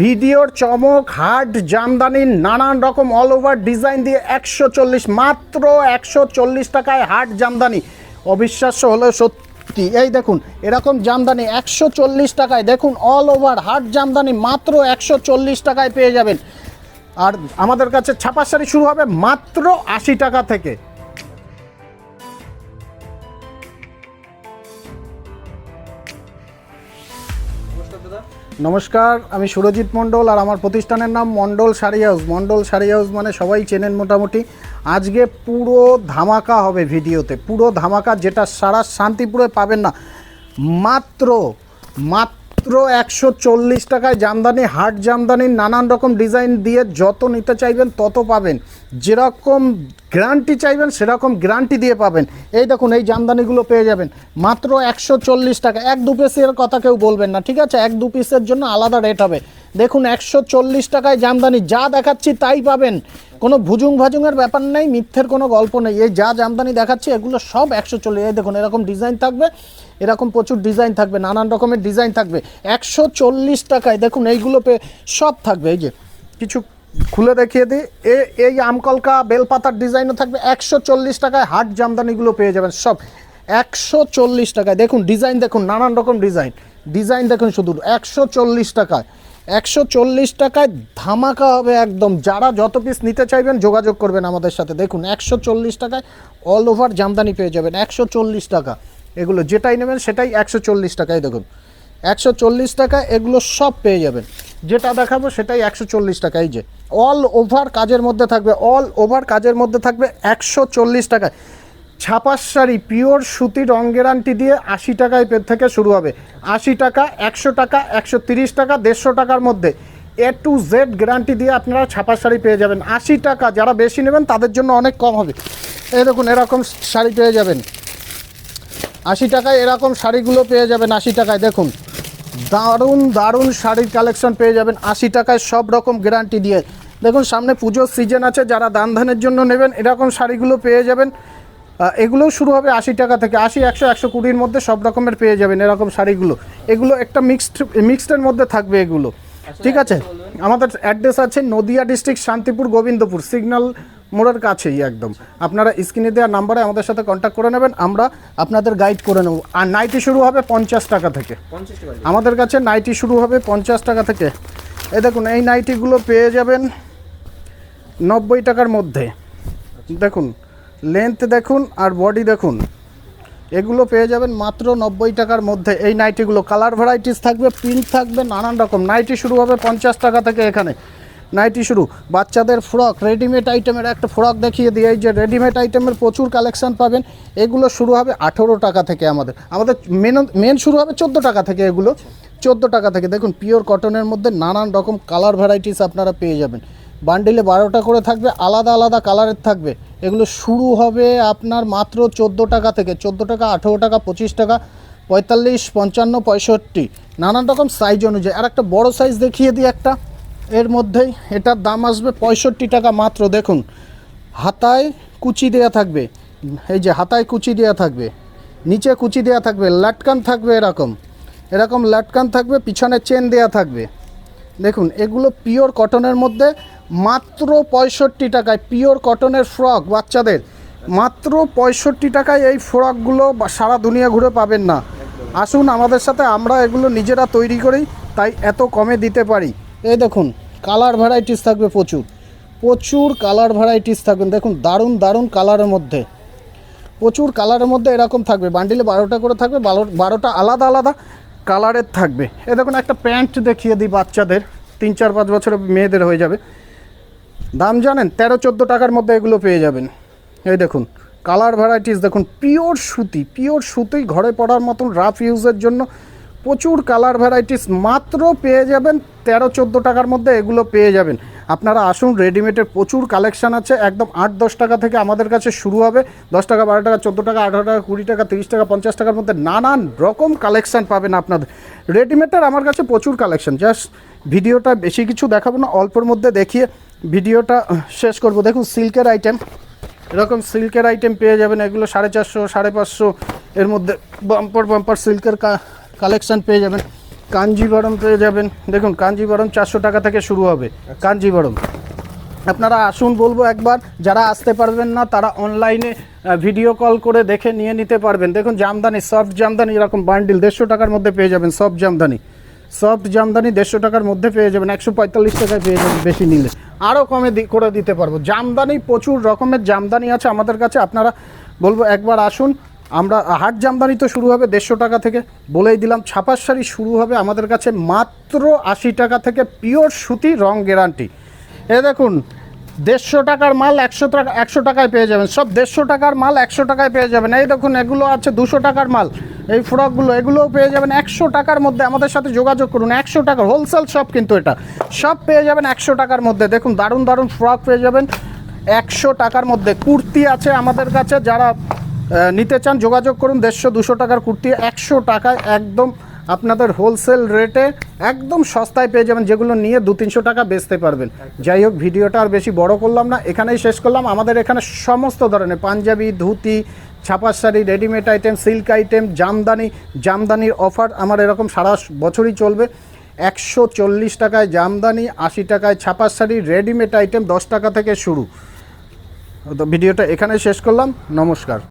ভিডিওর চমক হার্ড জামদানি, নানান রকম অল ওভার ডিজাইন দিয়ে একশো চল্লিশ, মাত্র একশো চল্লিশ টাকায় হার্ড জামদানি। অবিশ্বাস্য হলেও সত্যি। এই দেখুন, এরকম জামদানি একশো চল্লিশ টাকায়। দেখুন অল ওভার হার্ড জামদানি মাত্র একশো চল্লিশ টাকায় পেয়ে যাবেন। আর আমাদের কাছে ছাপা শুরু হবে মাত্র আশি টাকা থেকে। নমস্কার, আমি সুরজিৎ মণ্ডল আর আমার প্রতিষ্ঠানের নাম মণ্ডল শাড়ি হাউস। মণ্ডল শাড়ি হাউস মানে সবাই চেনেন মোটামুটি। আজকে পুরো ধামাকা হবে ভিডিওতে। পুরো ধামাকা যেটা সারা শান্তিপুরে পাবেন না। মাত্র মাত্র একশো চল্লিশ টাকায় জামদানি হার্ড জামদানি, নানান রকম ডিজাইন দিয়ে যত নিতে চাইবেন তত পাবেন। যেরকম গ্যারান্টি চাইবেন, সেরকম গ্যারান্টি দিয়ে পাবেন। এই দেখুন, এই জামদানিগুলো পেয়ে যাবেন। মাত্র একশো চল্লিশ টাকা। এক দু পিসের কথা কেউ বলবেন না, ঠিক আছে? এক দু পিসের জন্য আলাদা রেট হবে। দেখুন, একশো চল্লিশ টাকায় জামদানি, যা দেখাচ্ছি তাই পাবেন। কোনো ভুজুং ভাজুংয়ের ব্যাপার নেই, মিথ্যের কোনো গল্প নেই। এই যা জামদানি দেখাচ্ছি, এগুলো সব একশো চল্লিশ। এই দেখুন, এরকম ডিজাইন থাকবে। এরকম প্রচুর ডিজাইন থাকবে, নানান রকমের ডিজাইন থাকবে। একশো চল্লিশ টাকায়, দেখুন, এইগুলো পে সব থাকবে, এই যে। কিছু খুলে দেখিয়ে দিই। এ, এই আমকলকা বেলপাতার ডিজাইনও থাকবে, একশো চল্লিশ টাকায় হাট জামদানিগুলো পেয়ে যাবেন সব। একশো চল্লিশ টাকায়, দেখুন ডিজাইন দেখুন, নানান রকম ডিজাইন ডিজাইন দেখুন শুধু একশো চল্লিশ টাকায়। একশো চল্লিশ টাকায় ধামাকা হবে একদম। যারা যত পিস নিতে চাইবেন, যোগাযোগ করবেন আমাদের সাথে। দেখুন, একশো চল্লিশ টাকায় অল ওভার জামদানি পেয়ে যাবেন, একশো চল্লিশ টাকা। এগুলো যেটাই নেবেন সেটাই একশো চল্লিশ টাকায় দেখুন। একশো চল্লিশ টাকা এগুলো সব পেয়ে যাবেন। যেটা দেখাবো সেটাই একশো চল্লিশ টাকা এই যে অল ওভার কাজের মধ্যে থাকবে অল ওভার কাজের মধ্যে থাকবে একশো চল্লিশ টাকায়। ছাপার শাড়ি পিওর সুতি রং গ্যারান্টি দিয়ে আশি টাকায় থেকে শুরু হবে। আশি টাকা, একশো টাকা, একশো তিরিশ টাকা, দেড়শো টাকার মধ্যে। এ টু জেড গ্যারান্টি দিয়ে আপনারা ছাপার শাড়ি পেয়ে যাবেন। আশি টাকা, যারা বেশি নেবেন তাদের জন্য অনেক কম হবে। এই দেখুন, এরকম শাড়ি পেয়ে যাবেন। আশি টাকায় এরকম শাড়িগুলো পেয়ে যাবেন আশি টাকায় দেখুন। দারুণ দারুণ শাড়ির কালেকশন পেয়ে যাবেন আশি টাকায় সব রকম গ্যারান্টি দিয়ে। দেখুন সামনে পুজোর সিজন আছে যারা দান ধানের জন্য নেবেন এরকম শাড়িগুলো পেয়ে যাবেন। এগুলোও শুরু হবে আশি টাকা থেকে আশি একশো একশো কুড়ির মধ্যে সব রকমের পেয়ে যাবেন এরকম শাড়িগুলো। এগুলো একটা মিক্সড মিক্সডের মধ্যে থাকবে এগুলো। ঠিক আছে? আমাদের অ্যাড্রেস আছে নদিয়া ডিস্ট্রিক্ট শান্তিপুর গোবিন্দপুর। সিগন্যাল মোড়ের কাছেই একদম। আপনারা স্ক্রিনে দেওয়া নাম্বারে আমাদের সাথে কন্ট্যাক্ট করে নেবেন আমরা আপনাদের গাইড করে নেব। আর নাইটি শুরু হবে পঞ্চাশ টাকা থেকে। আমাদের কাছে নাইটি শুরু হবে পঞ্চাশ টাকা থেকে। এই দেখুন এই নাইটিগুলো পেয়ে যাবেন নব্বই টাকার মধ্যে। দেখুন লেন্থ দেখুন আর বডি দেখুন এগুলো পেয়ে যাবেন মাত্র নব্বই টাকার মধ্যে। এই নাইটিগুলো কালার ভ্যারাইটিস থাকবে প্রিন্ট থাকবে নানান রকম। নাইটি শুরু হবে পঞ্চাশ টাকা থেকে এখানে। নাইটি শুরু। বাচ্চাদের ফ্রক রেডিমেড আইটেমের একটা ফ্রক দেখিয়ে দিই। এই যে রেডিমেড আইটেমের প্রচুর কালেকশান পাবেন। এগুলো শুরু হবে আঠেরো টাকা থেকে আমাদের। আমাদের মেন মেন শুরু হবে চোদ্দ টাকা থেকে এগুলো। চোদ্দ টাকা থেকে। দেখুন পিওর কটনের মধ্যে নানান রকম কালার ভ্যারাইটিস আপনারা পেয়ে যাবেন। বান্ডিলে বারোটা করে থাকবে, আলাদা আলাদা কালারের থাকবে। এগুলো শুরু হবে আপনার মাত্র চোদ্দ টাকা থেকে। চোদ্দ টাকা, আঠেরো টাকা, পঁচিশ টাকা, পঁয়তাল্লিশ, পঞ্চান্ন, পঁয়ষট্টি। নানান রকম সাইজ অনুযায়ী। আর একটা বড় সাইজ দেখিয়ে দিই একটা। এর মধ্যেই এটার দাম আসবে পঁয়ষট্টি টাকা মাত্র, দেখুন। হাতায় কুচি দেওয়া থাকবে, এই যে হাতায় কুচি দেওয়া থাকবে, নিচে কুচি দেওয়া থাকবে, লাটকান থাকবে এরকম। এরকম লাটকান থাকবে, পিছনে চেন দেওয়া থাকবে। দেখুন, এগুলো পিওর কটনের মধ্যে মাত্র পঁয়ষট্টি টাকায়, পিওর কটনের ফ্রক বাচ্চাদের, মাত্র পঁয়ষট্টি টাকায় এই ফ্রকগুলো সারা দুনিয়া ঘুরে পাবেন না। আসুন আমাদের সাথে, আমরা এগুলো নিজেরা তৈরি করি, তাই এত কমে দিতে পারি। এই দেখুন কালার ভ্যারাইটিস থাকবে প্রচুর। প্রচুর কালার ভ্যারাইটিস থাকবে। দেখুন, দারুণ দারুণ কালারের মধ্যে। প্রচুর কালারের মধ্যে এরকম থাকবে। বান্ডিলে বারোটা করে থাকবে, বারো- বারোটা আলাদা আলাদা কালারের থাকবে। এ দেখুন, একটা প্যান্ট দেখিয়ে দিই বাচ্চাদের। তিন, চার, পাঁচ বছরের মেয়েদের হয়ে যাবে। দাম জানেন, তেরো, চোদ্দ টাকার মধ্যে এগুলো পেয়ে যাবেন। এই দেখুন কালার ভ্যারাইটিস দেখুন পিওর সুতি পিওর সুতি ঘরে পড়ার মতন রাফ ইউজের জন্য প্রচুর কালার ভ্যারাইটিস মাত্র পেয়ে যাবেন তেরো চোদ্দ টাকার মধ্যে এগুলো পেয়ে যাবেন। আপনারা আসুন রেডিমেডের প্রচুর কালেকশন আছে, একদম আট দশ টাকা থেকে আমাদের কাছে শুরু হবে। দশ টাকা, বারো টাকা, চোদ্দ টাকা, আঠারো টাকা, কুড়ি টাকা, তিরিশ টাকা, পঞ্চাশ টাকার মধ্যে নানান রকম কালেকশান পাবেন আপনাদের। রেডিমেডের আমার কাছে প্রচুর কালেকশান জাস্ট ভিডিওটা বেশি কিছু দেখাবো না, অল্পর মধ্যে দেখিয়ে ভিডিওটা শেষ করব। দেখুন সিল্কের আইটেম এরকম সিল্কের আইটেম পেয়ে যাবেন এগুলো সাড়ে চারশো, সাড়ে পাঁচশো, এর মধ্যে বাম্পার বাম্পার সিল্কের কালেকশন পেয়ে যাবেন। কাঞ্জিবরম পেয়ে যাবেন। দেখুন কাঞ্জিবরম চারশো টাকা থেকে শুরু হবে। কাঞ্জিবরম। আপনারা আসুন বলব একবার যারা আসতে পারবেন না তারা অনলাইনে ভিডিও কল করে দেখে নিয়ে নিতে পারবেন। দেখুন জামদানি সফট জামদানি এরকম বান্ডিল দেড়শো টাকার মধ্যে পেয়ে যাবেন সফট জামদানি। সফট জামদানি দেড়শো টাকার মধ্যে পেয়ে যাবেন একশো পঁয়তাল্লিশ টাকায় পেয়ে যাবেন বেশি নিলে। আরও কমে দি- করে দিতে পারব। জামদানি প্রচুর রকমের জামদানি আছে আমাদের কাছে। আপনারা বলব একবার আসুন আমরা হাট জামদানি তো শুরু হবে দেড়শো টাকা থেকে। বলেই দিলাম ছাপার শাড়ি শুরু হবে আমাদের কাছে মাত্র আশি টাকা থেকে পিওর সুতি রং গ্যারান্টি। এ দেখুন, দেড়শো টাকার মাল একশো টাকা একশো টাকায় পেয়ে যাবেন। সব দেড়শো টাকার মাল একশো টাকায় পেয়ে যাবেন। এই দেখুন, এগুলো আছে দুশো টাকার মাল। এই ফ্রকগুলো, এগুলোও পেয়ে যাবেন একশো টাকার মধ্যে। আমাদের সাথে যোগাযোগ করুন, একশো টাকার হোলসেল সব কিন্তু এটা। সব পেয়ে যাবেন একশো টাকার মধ্যে। দেখুন, দারুণ দারুণ ফ্রক পেয়ে যাবেন। একশো টাকার মধ্যে। কুর্তি আছে আমাদের কাছে, যারা নিতে চান, যোগাযোগ করুন দেড়শো দুশো টাকার কুর্তি, একশো টাকায় একদম আপনাদের হোলসেল রেটে একদম সস্তায় পেয়ে যাবেন, যেগুলো নিয়ে দু তিনশো টাকা বেচতে পারবেন। যাই হোক, ভিডিওটা আর বেশি বড় করলাম না, এখানেই শেষ করলাম। আমাদের এখানে সমস্ত ধরনের পাঞ্জাবি, ধুতি ছাপার sari readymade item silk item jamdani, জামদানির offer আমার এরকম সারা বছরই চলবে। একশো চল্লিশ টাকায় জামদানি, আশি টাকায় ছাপার শাড়ি রেডিমেড আইটেম দশ টাকা থেকে শুরু। তো ভিডিওটা এখানে শেষ করলাম, নমস্কার।